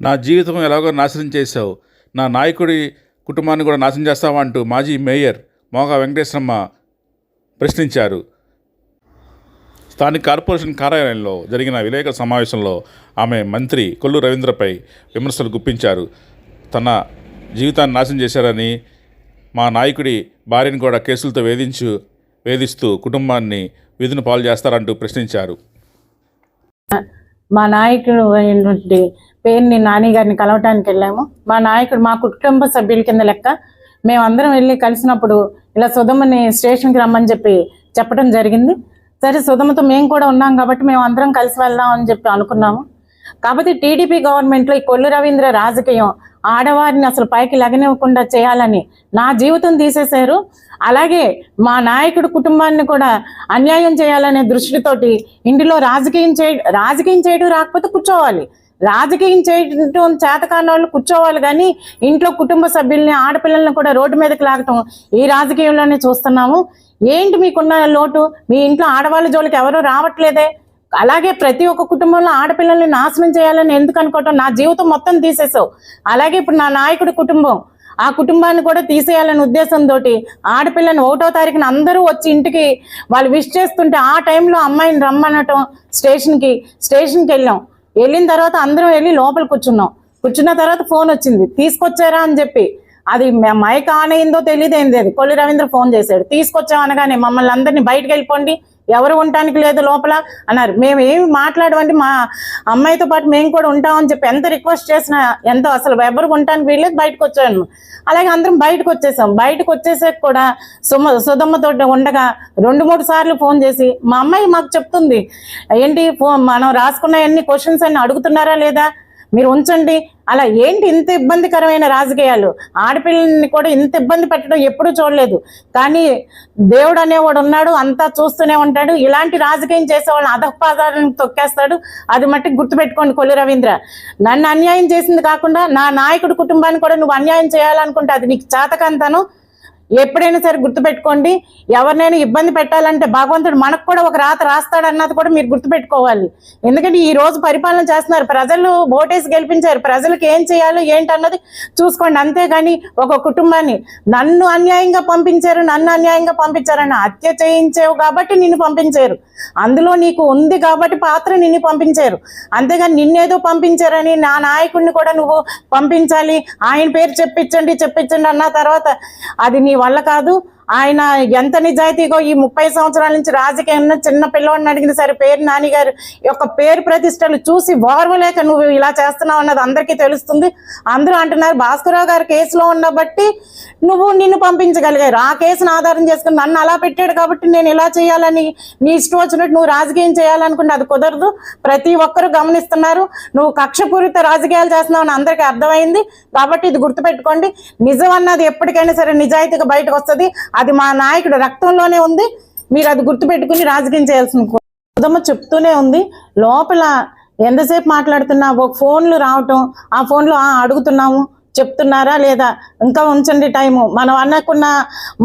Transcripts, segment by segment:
నా జీవితం ఎలాగో నాశనం చేశావు. నా నాయకుడి కుటుంబాన్ని కూడా నాశనం చేస్తావా అంటూ మాజీ మేయర్ మోగా వెంకటేశ్వరమ్మ ప్రశ్నించారు. స్థానిక కార్పొరేషన్ కార్యాలయంలో జరిగిన విలేకరుల సమావేశంలో ఆమె మంత్రి కొల్లు రవీంద్రపై విమర్శలు గుప్పించారు. తన జీవితాన్ని నాశనం చేశారని మా నాయకుడి భార్యను కూడా కేసులతో వేధించు వేధిస్తూ కుటుంబాన్ని విధును పాలు చేస్తారంటూ ప్రశ్నించారు. మా నాయకుడు అయినటువంటి పేరుని నాని గారిని కలవటానికి వెళ్ళాము. మా నాయకుడు మా కుటుంబ సభ్యుల కింద లెక్క మేమందరం వెళ్ళి కలిసినప్పుడు ఇలా సుధమ్మని స్టేషన్కి రమ్మని చెప్పి చెప్పడం జరిగింది. సరే సుధమ్మతో మేము కూడా ఉన్నాం కాబట్టి మేము అందరం కలిసి వెళ్దాం అని చెప్పి అనుకున్నాము. కాకపోతే టీడీపీ గవర్నమెంట్లో ఈ కొల్లు రవీంద్ర రాజకీయం ఆడవారిని అసలు పైకి లగనివ్వకుండా చేయాలని నా జీవితం తీసేశారు. అలాగే మా నాయకుడు కుటుంబాన్ని కూడా అన్యాయం చేయాలనే దృష్టితోటి ఇంటిలో రాజకీయం చే రాజకీయం చేయడం రాకపోతే కూర్చోవాలి. రాజకీయం చేయటం చేతకాని వాళ్ళు కూర్చోవాలి కానీ ఇంట్లో కుటుంబ సభ్యుల్ని ఆడపిల్లల్ని కూడా రోడ్డు మీదకి లాగటం ఈ రాజకీయంలోనే చూస్తున్నాము. ఏంటి మీకున్న లోటు? మీ ఇంట్లో ఆడవాళ్ళ జోలికి ఎవరు రావట్లేదే? అలాగే ప్రతి ఒక్క కుటుంబంలో ఆడపిల్లల్ని నాశనం చేయాలని ఎందుకు అనుకోవటం? నా జీవితం మొత్తం తీసేసావు అలాగే ఇప్పుడు నా నాయకుడి కుటుంబం ఆ కుటుంబాన్ని కూడా తీసేయాలనే ఉద్దేశంతో ఆడపిల్లని ఒకటో తారీఖున అందరూ వచ్చి ఇంటికి వాళ్ళు విష్ చేస్తుంటే ఆ టైంలో అమ్మాయిని రమ్మనటం స్టేషన్కి స్టేషన్కి వెళ్ళాం. వెళ్ళిన తర్వాత అందరం వెళ్ళి లోపల కూర్చున్నాం. కూర్చున్న తర్వాత ఫోన్ వచ్చింది. తీసుకొచ్చారా అని చెప్పి. అది మైక్ ఆన్ అయిందో తెలియదు ఏంది అది. కొల్లి రవీంద్ర ఫోన్ చేశాడు. తీసుకొచ్చాం అనగానే మమ్మల్ని అందరినీ బయటకు వెళ్ళిపోండి. ఎవరు ఉండటానికి లేదు లోపల అన్నారు. మేము ఏమి మాట్లాడమండి మా అమ్మాయితో పాటు మేము కూడా ఉంటామని చెప్పి ఎంత రిక్వెస్ట్ చేసినా ఎంతో అసలు ఎవరు ఉండటానికి వీళ్ళేది బయటకు వచ్చాను అలాగే అందరం బయటకు వచ్చేసాం. బయటకు వచ్చేసాక కూడా సుమ సుధమ్మతో ఉండగా రెండు మూడు సార్లు ఫోన్ చేసి మా అమ్మాయి మాకు చెప్తుంది. ఏంటి ఫోన్ మనం రాసుకున్న ఎన్ని క్వశ్చన్స్ అన్ని అడుగుతున్నారా లేదా? మీరు ఉంచండి. అలా ఏంటి ఇంత ఇబ్బందికరమైన రాజకీయాలు? ఆడపిల్లల్ని కూడా ఇంత ఇబ్బంది పెట్టడం ఎప్పుడూ చూడలేదు. కానీ దేవుడు అనేవాడు ఉన్నాడు అంతా చూస్తూనే ఉంటాడు. ఇలాంటి రాజకీయం చేసే వాళ్ళని అధపాదాలను తొక్కేస్తాడు. అది మట్టి గుర్తుపెట్టుకోండి కొల్లి రవీంద్ర. నన్ను అన్యాయం చేసింది కాకుండా నా నాయకుడి కుటుంబాన్ని కూడా నువ్వు అన్యాయం చేయాలనుకుంటే అది నీకు చేతకంతను. ఎప్పుడైనా సరే గుర్తుపెట్టుకోండి. ఎవరినైనా ఇబ్బంది పెట్టాలంటే భగవంతుడు మనకు కూడా ఒక రాత రాస్తాడు అన్నది కూడా మీరు గుర్తుపెట్టుకోవాలి. ఎందుకంటే ఈ రోజు పరిపాలన చేస్తున్నారు. ప్రజలు ఓటేసి గెలిపించారు. ప్రజలకు ఏం చేయాలో ఏంటన్నది చూసుకోండి. అంతేగాని ఒక కుటుంబాన్ని నన్ను అన్యాయంగా పంపించారు నన్ను అన్యాయంగా పంపించారని హత్య చేయించావు కాబట్టి నిన్ను పంపించారు. అందులో నీకు ఉంది కాబట్టి పాత్ర నిన్ను పంపించారు. అంతేగాని నిన్నేదో పంపించారని నా నాయకుడిని కూడా నువ్వు పంపించాలి. ఆయన పేరు చెప్పించండి చెప్పించండి అన్న తర్వాత అది నీ వల్ల కాదు ఆయన ఎంత నిజాయితీగో ఈ ముప్పై సంవత్సరాల నుంచి రాజకీయంలో చిన్న పిల్లవాడిని అడిగిన సరే పేరు నానిగారు. యొక్క పేరు ప్రతిష్టలు చూసి ఓర్వలేక నువ్వు ఇలా చేస్తున్నావు అన్నది అందరికీ తెలుస్తుంది. అందరూ అంటున్నారు భాస్కరరావు గారు కేసులో ఉన్న బట్టి నువ్వు నిన్ను పంపించగలిగారు ఆ కేసును ఆధారం చేసుకుని నన్ను అలా పెట్టాడు కాబట్టి నేను ఇలా చేయాలని నీ ఇష్టం వచ్చినట్టు నువ్వు రాజకీయం చేయాలనుకుంటే అది కుదరదు. ప్రతి ఒక్కరు గమనిస్తున్నారు. నువ్వు కక్షపూరిత రాజకీయాలు చేస్తున్నావు అని అందరికీ అర్థమైంది కాబట్టి ఇది గుర్తుపెట్టుకోండి. నిజం అన్నది ఎప్పటికైనా సరే నిజాయితీగా బయటకు వస్తుంది. అది మా నాయకుడు రక్తంలోనే ఉంది. మీరు అది గుర్తుపెట్టుకుని రాజకీయం చేయాల్సిన ఉదమ్మ చెప్తూనే ఉంది. లోపల ఎంతసేపు మాట్లాడుతున్నా ఒక ఫోన్లు రావటం ఆ ఫోన్లో అడుగుతున్నాము చెప్తున్నారా లేదా? ఇంకా ఉంచండి టైము. మనం అన్నకున్న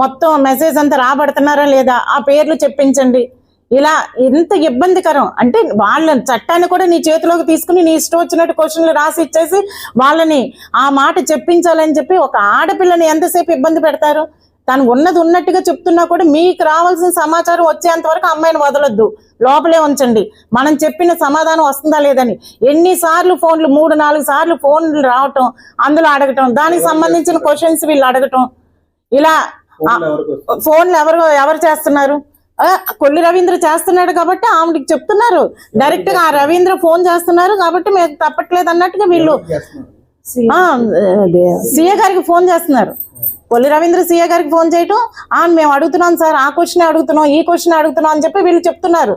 మొత్తం మెసేజ్ అంతా రాబడుతున్నారా లేదా? ఆ పేర్లు చెప్పించండి. ఇలా ఎంత ఇబ్బందికరం. అంటే వాళ్ళ చట్టాన్ని కూడా నీ చేతిలోకి తీసుకుని నీ ఇష్టం వచ్చినట్టు క్వశ్చన్లు రాసి ఇచ్చేసి వాళ్ళని ఆ మాట చెప్పించాలని చెప్పి ఒక ఆడపిల్లని ఎంతసేపు ఇబ్బంది పెడతారు? తను ఉన్నది ఉన్నట్టుగా చెప్తున్నా కూడా మీకు రావాల్సిన సమాచారం వచ్చేంత వరకు అమ్మాయిని వదలొద్దు. లోపలే ఉంచండి. మనం చెప్పిన సమాధానం వస్తుందా లేదని. ఎన్నిసార్లు ఫోన్లు మూడు నాలుగు సార్లు ఫోన్లు రావటం అందులో అడగటం దానికి సంబంధించిన క్వశ్చన్స్ వీళ్ళు అడగటం. ఇలా ఫోన్లు ఎవరు ఎవరు చేస్తున్నారు? కొల్లి రవీంద్ర చేస్తున్నాడు కాబట్టి ఆవిడకి చెప్తున్నారు. డైరెక్ట్గా ఆ రవీంద్ర ఫోన్ చేస్తున్నారు కాబట్టి మేము తప్పట్లేదు అన్నట్టుగా వీళ్ళు సీఏ గారికి ఫోన్ చేస్తున్నారు. కొల్లి రవీంద్ర సీఏ గారికి ఫోన్ చేయటం ఆ మేము అడుగుతున్నాం సార్ ఆ క్వశ్చన్ అడుగుతున్నాం ఈ క్వశ్చన్ అడుగుతున్నాం అని చెప్పి వీళ్ళు చెప్తున్నారు.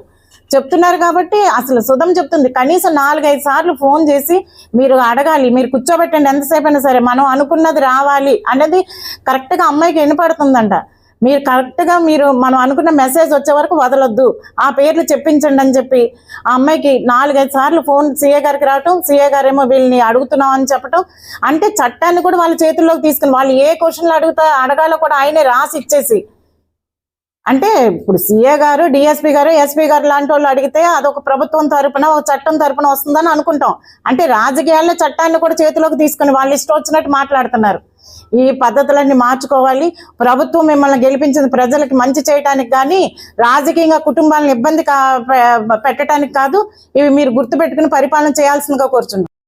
చెప్తున్నారు కాబట్టి అసలు సుధం చెప్తుంది. కనీసం నాలుగైదు సార్లు ఫోన్ చేసి మీరు అడగాలి మీరు కూర్చోబెట్టండి ఎంతసేపు అయినా సరే మనం అనుకున్నది రావాలి అనేది కరెక్ట్గా అమ్మాయికి వినపడుతుందంట. మీరు కరెక్ట్గా మీరు మనం అనుకున్న మెసేజ్ వచ్చే వరకు వదలొద్దు. ఆ పేర్లు చెప్పించండి అని చెప్పి ఆ అమ్మాయికి నాలుగైదు సార్లు ఫోన్ సీఏ గారికి రావటం సీఏ గారేమో వీళ్ళని అడుగుతున్నాం అని చెప్పటం. అంటే చట్టాన్ని కూడా వాళ్ళ చేతుల్లోకి తీసుకుని వాళ్ళు ఏ క్వశ్చన్లు అడుగుతా అడగాలో కూడా ఆయనే రాసి ఇచ్చేసి అంటే ఇప్పుడు సీఏ గారు డిఎస్పీ గారు ఎస్పీ గారు లాంటి వాళ్ళు అడిగితే అదొక ప్రభుత్వం తరపున ఒక చట్టం తరపున వస్తుందని అనుకుంటాం. అంటే రాజకీయాల్లో చట్టాన్ని కూడా చేతిలోకి తీసుకుని వాళ్ళు ఇష్టం వచ్చినట్టు మాట్లాడుతున్నారు. ఈ పద్ధతులన్నీ మార్చుకోవాలి. ప్రభుత్వం మిమ్మల్ని గెలిపించిన ప్రజలకి మంచి చేయడానికి కానీ రాజకీయంగా కుటుంబాలను ఇబ్బంది కా- పె- పెట్టడానికి కాదు. ఇవి మీరు గుర్తుపెట్టుకుని పరిపాలన చేయాల్సిందిగా కోరుచున్నాం.